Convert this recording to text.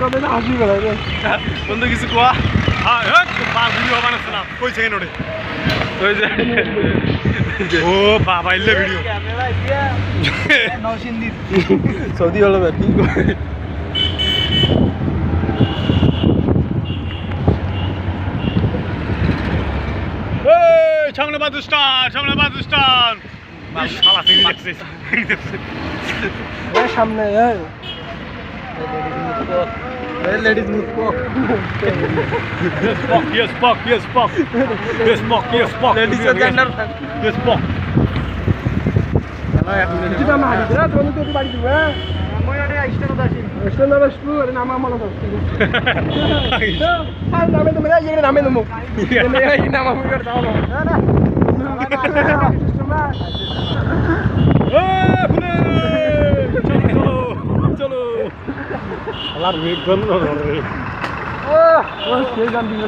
কবে না হাসি বেড়ায় রে? বন্ধু কিছু কোয়া? হ্যাঁ হ্যাঁ ভিডিও সেকেন্ড ওই যে ও বাবা ইল্লে ভিডিও। সৌদি হলো ব্যাটিং এই সামনে বাদুস্তান সামনে বাদুস্তান শালা সিং मुझको Well, ladies, musko. yes, fuck. Yes, fuck. Yes, fuck. Yes, fuck. Yes, fuck. Ladies and gentlemen. Yes, fuck. Kita mah di sana, kamu tuh di balik dua. Kamu yang ada Islam udah sih. Islam udah sepuluh, ada nama malah tuh. Hal nama itu mana? Ini nama itu mu. Ini nama mu yang tahu. শালার meat গন্ধ করে। ও সেই গান দিয়ে